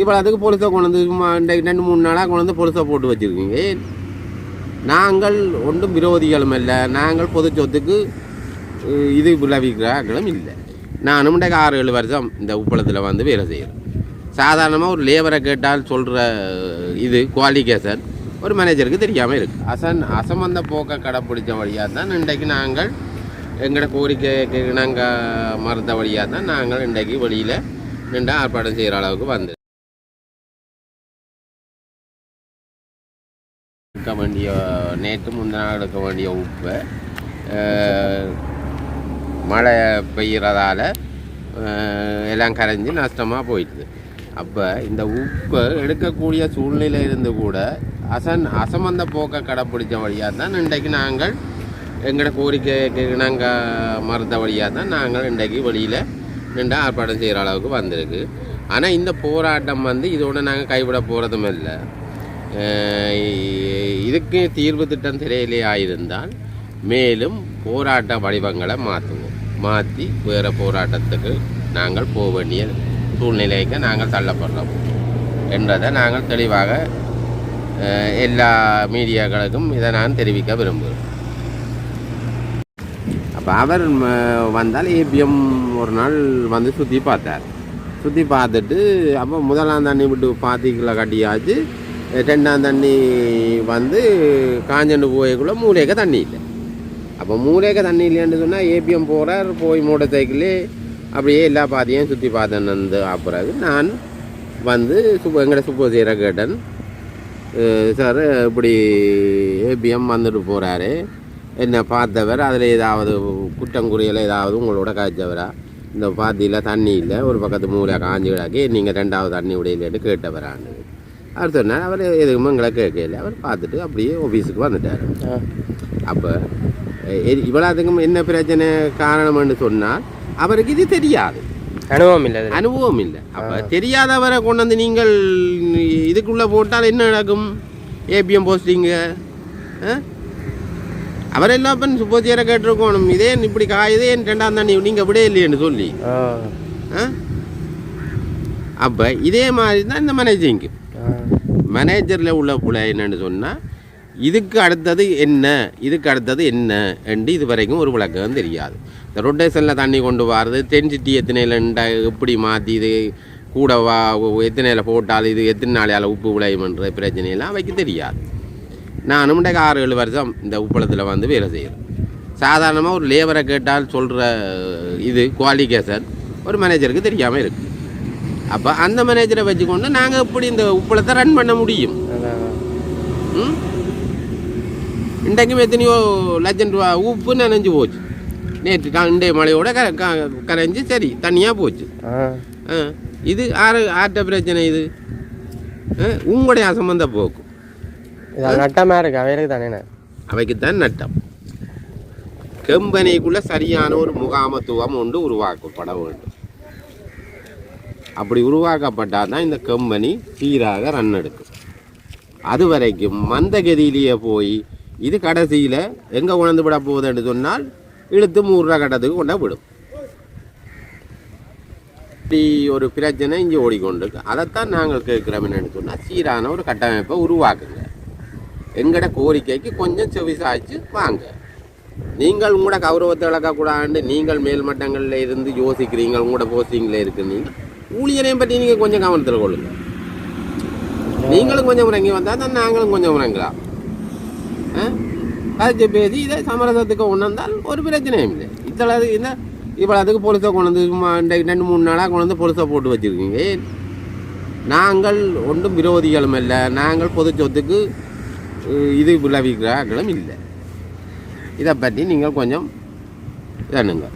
இப்போ அதுக்கு பொலிசை கொண்டு வந்து சும்மா ரெண்டு மூணு நாளாக கொண்டு வந்து பொலிசை போட்டு வச்சுருக்கீங்க. நாங்கள் ஒன்றும் விரோதிகளும் இல்லை நாங்கள் பொது சொத்துக்கு இது விளைவிக்கிறார்களும் இல்லை. நானும் இன்றைக்கு ஆறு ஏழு வருஷம் இந்த உப்பளத்தில் வந்து வேலை செய்கிறேன். சாதாரணமாக ஒரு லேபரை கேட்டால் சொல்கிற இது குவாலிஃபிகேஷன் ஒரு மேனேஜருக்கு தெரியாமல் இருக்குது அசன் அசம்பந்த போக்கை கடைப்பிடிச்ச வழியாக தான் இன்றைக்கு நாங்கள் எங்களோட கோரிக்கைக்கு நாங்கள் மறுத்த வழியாக தான் நாங்கள் இன்றைக்கு வெளியில் நின்று ஆர்ப்பாட்டம் செய்கிற அளவுக்கு வந்து எடுக்க வேண்டிய நேற்று முந்தினால் எடுக்க வேண்டிய உப்பை மழை பெய்கிறதால எல்லாம் கரைஞ்சி நஷ்டமாக போயிடுது. அப்போ இந்த உப்பை எடுக்கக்கூடிய சூழ்நிலை இருந்து கூட அசன் அசமந்த போக்கை கடைப்பிடிச்ச வழியாக தான் இன்றைக்கு நாங்கள் எங்களோட கோரிக்கைக்கு நாங்கள் மறுத்த வழியாக தான் நாங்கள் இன்றைக்கு வெளியில் நின்று ஆர்ப்பாட்டம் செய்கிற அளவுக்கு வந்திருக்கு. ஆனால் இந்த போராட்டம் வந்து இதோட நாங்கள் கைவிட போகிறதும் இல்லை. இதுக்கு தீர்வு திட்டம் தெரியலையா ஆயிருந்தால் மேலும் போராட்ட வடிவங்களை மாற்றுவோம். மாற்றி வேறு போராட்டத்துக்கு நாங்கள் போக வேண்டிய சூழ்நிலைக்கு நாங்கள் தள்ளப்படுறோம் என்றதை நாங்கள் தெளிவாக எல்லா மீடியாக்களுக்கும் இதை நான் தெரிவிக்க விரும்புகிறேன். அப்போ அவர் வந்தால் ஏபிஎம் ஒரு நாள் வந்து சுற்றி பார்த்தார். சுற்றி பார்த்துட்டு அப்போ முதலாம் தண்ணி விட்டு பாத்திக்குள்ள கட்டியாச்சு. ரெண்டாம் தண்ணி வந்து காஞ்சண்டு போயக்குள்ளே மூலேக்க தண்ணி இல்லை அப்போ மூலேக்க தண்ணி இல்லைன்னு சொன்னால் ஏபிஎம் போகிறார் போய் மூட்டை சைக்கிளே அப்படியே எல்லா பாதையும் சுற்றி பார்த்தேன் வந்து ஆப்பிறாரு நான் வந்து சுப்ப எங்கட சுப்போசியரை கேட்டேன் சார் இப்படி ஏபிஎம் வந்துட்டு போகிறாரு என்ன பார்த்தவர் அதில் ஏதாவது குற்றங்குறியில் ஏதாவது உங்களோட காய்ச்சவரா இந்த பாத்தியில் தண்ணி இல்லை ஒரு பக்கத்து மூளை காஞ்சி கிடக்கு நீங்கள் ரெண்டாவது தண்ணி விடையிலேட்டு கேட்டவரான்னு அவர் சொன்னார் அவர் எதுவுமே எங்களை கேட்கல. அவர் பார்த்துட்டு அப்படியே ஆஃபீஸுக்கு வந்துட்டார். அப்போ இவ்வளோத்துக்கும் என்ன பிரச்சனை காரணம்னு சொன்னால் அவருக்கு இது தெரியாது. அனுபவம் இல்லை அனுபவம் இல்லை. அப்போ தெரியாதவரை கொண்டு வந்து நீங்கள் இதுக்குள்ளே போட்டால் என்ன நடக்கும்? ஏபிஎம் போஸ்டிங்கு அவரெல்லாம் இப்போ சுப்போத்தியரை கேட்டிருக்கணும். இதே இப்படி காயுதே ரெண்டாம் தண்ணி நீங்கள் விட இல்லையேன்னு சொல்லி. அப்போ இதே மாதிரி தான் இந்த மேனேஜிங்க்கு மேனேஜரில் உள்ள பிள்ளை என்னன்னு சொன்னால் இதுக்கு அடுத்தது என்ன இதுக்கு அடுத்தது என்ன என்று இது வரைக்கும் ஒரு விளக்கம் தெரியாது. இந்த ரொட்டேஷனில் தண்ணி கொண்டு வர்றது டென்சிட்டி எத்தனையில் எப்படி மாற்றி இது கூட வா எத்தனையில் போட்டால் இது எத்தனை நாளையால் உப்பு விளையுமன்ற பிரச்சனையெல்லாம் அவைக்கு தெரியாது. நானும் இன்றைக்கு ஆறு ஏழு வருஷம் இந்த உப்பளத்தில் வந்து வேலை செய்கிறேன் சாதாரணமாக ஒரு லேபரை கேட்டால் சொல்கிற இது குவாலிஃபிகேஷன் ஒரு மேனேஜருக்கு தெரியாமல் இருக்குது அப்போ அந்த மேனேஜரை வச்சுக்கொண்டு நாங்கள் எப்படி இந்த உப்பளத்தை ரன் பண்ண முடியும்? இன்றைக்கும் எத்தனையோ லட்சம் ரூபா உப்பு நனைஞ்சு போச்சு. நேற்று இன்றைய மழையோட க கரைஞ்சு சரி தனியாக போச்சு. இது ஆறு ஆட்ட பிரச்சனை இது. உங்களுடைய அசம்பந்த போக்கு. நட்டமாக இருக்கு அவைகளுக்கு தானே அவைக்குத்தான் நட்டம். கம்பெனிக்குள்ள சரியான ஒரு முகாமத்துவம் ஒன்று உருவாக்கப்பட வேண்டும். அப்படி உருவாக்கப்பட்டால் தான் இந்த கம்பெனி சீராக ரன் எடுக்கும். அது வரைக்கும் மந்தகதியிலேயே போய் இது கடைசியில் எங்கே உணர்ந்து விட போகுதுன்னு சொன்னால் இழுத்து மூடுற கட்டத்துக்கு கொண்டா விடும். இப்படி ஒரு பிரச்சனை இங்கே ஓடிக்கொண்டிருக்கு. அதைத்தான் நாங்கள் கேட்குறோம் என்னன்னு சொன்னால் சீரான ஒரு கட்டமைப்பை உருவாக்குங்க. எங்கட கோரிக்கைக்கு கொஞ்சம் செவிசாய்ச்சு வாங்க. நீங்கள் உங்களோட கௌரவத்தை இழக்கக்கூடாதுன்னு நீங்கள் மேல்மட்டங்களில் இருந்து யோசிக்கிறீங்க உங்களோட போஸ்டிங்கில் இருக்கிறீங்க ஊழியரையும் பற்றி நீங்கள் கொஞ்சம் கவனத்தில் கொள்ளுங்க. நீங்களும் கொஞ்சம் உறங்கி வந்தால் தான் நாங்களும் கொஞ்சம் உறங்கலாம். ஆ? கதைச்சு பேசி இதை சமரசத்துக்கு கொண்டு வந்தால் ஒரு பிரச்சனையும் இல்லை. இத்தளவு இந்த இவ்வளோ அதுக்கு பொலிசை கொண்டு வந்து இன்றைக்கு ரெண்டு மூணு நாளாக கொண்டு வந்து பொலிசை போட்டு வச்சுருக்கீங்க. நாங்கள் ஒன்றும் விரோதிகளும் இல்லை நாங்கள் பொது சொத்துக்கு இது விளைவிக்கிறார்களும் இல்லை. இதை பற்றி நீங்கள் கொஞ்சம் இதனுங்க